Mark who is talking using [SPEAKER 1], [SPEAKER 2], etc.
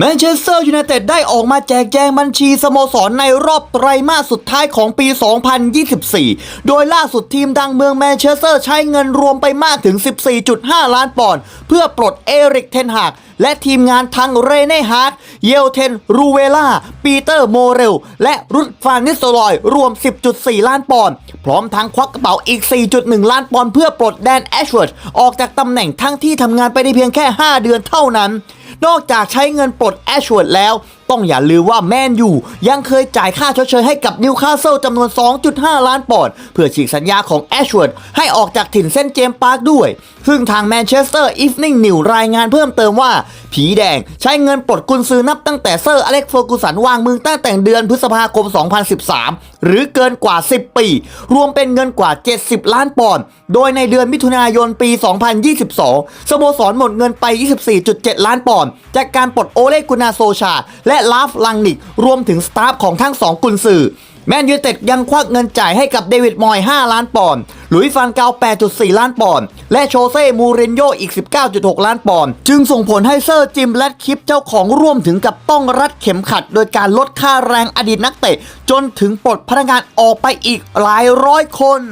[SPEAKER 1] แมนเชสเตอร์ยูไนเต็ดได้ออกมาแจกแจงบัญชีสโมสรในรอบไตรมาสสุดท้ายของปี 2024 โดยล่าสุดทีมดังเมืองแมนเชสเตอร์ใช้เงินรวมไปมากถึง 14.5 ล้านปอนด์เพื่อปลดเอริกเทนฮากและทีมงานทั้งเรเน่ฮาร์ดเยลเทน รูเวล่า ปีเตอร์โมเรล และรุดฟานนิสโตรอย รวม 10.4 ล้านปอนด์ พร้อมทั้งควักกระเป๋าอีก 4.1 ล้านปอนด์เพื่อปลดแดนแอชเวิร์ดออกจากตำแหน่งทั้งที่ทำงานไปได้เพียงแค่ 5 เดือนเท่านั้น นอกจากใช้เงินปลดแอชเวิร์ดแล้ว ต้องอย่าลืมว่าแมนยูยังเคยจ่ายค่าชดเชยให้กับนิวคาสเซิลจำนวน 2.5 ล้านปอนด์เพื่อฉีกสัญญาของแอชเวิร์ดให้ออกจากถิ่นเส้นเจมส์ปาร์คด้วย ซึ่งทางแมนเชสเตอร์อีฟนิ่งนิวรายงานเพิ่มเติมว่า ผีแดงใช้เงินปลดกุนซือนับตั้งแต่เซอร์อเล็กซ์เฟอร์กูสันวางมือตั้งแต่เดือนพฤษภาคม 2013 หรือเกินกว่า 10 ปี รวมเป็นเงินกว่า 70 ล้านปอนด์โดยในเดือนมิถุนายนปี 2022 สโมสรหมดเงินไป 24.7 ล้านปอนด์จากการปลดโอเลกุนาโซชา และลาฟลังนิก รวมถึงสตาฟของทั้งสองกุนซือแมนยูเต็ดยังควักเงินจ่ายให้กับเดวิดมอย 5 ล้านปอนด์ หลุยส์ฟานเกา8.4 ล้านปอนด์ และโชเซ่ มูรินโญ่อีก 19.6 ล้านปอนด์ จึงส่งผลให้เซอร์จิม และคลิปเจ้าของร่วมถึงกับต้องรัดเข็มขัด โดยการลดค่าแรงอดีตนักเตะ จนถึงปลดพนักงานออกไปอีกหลายร้อยคน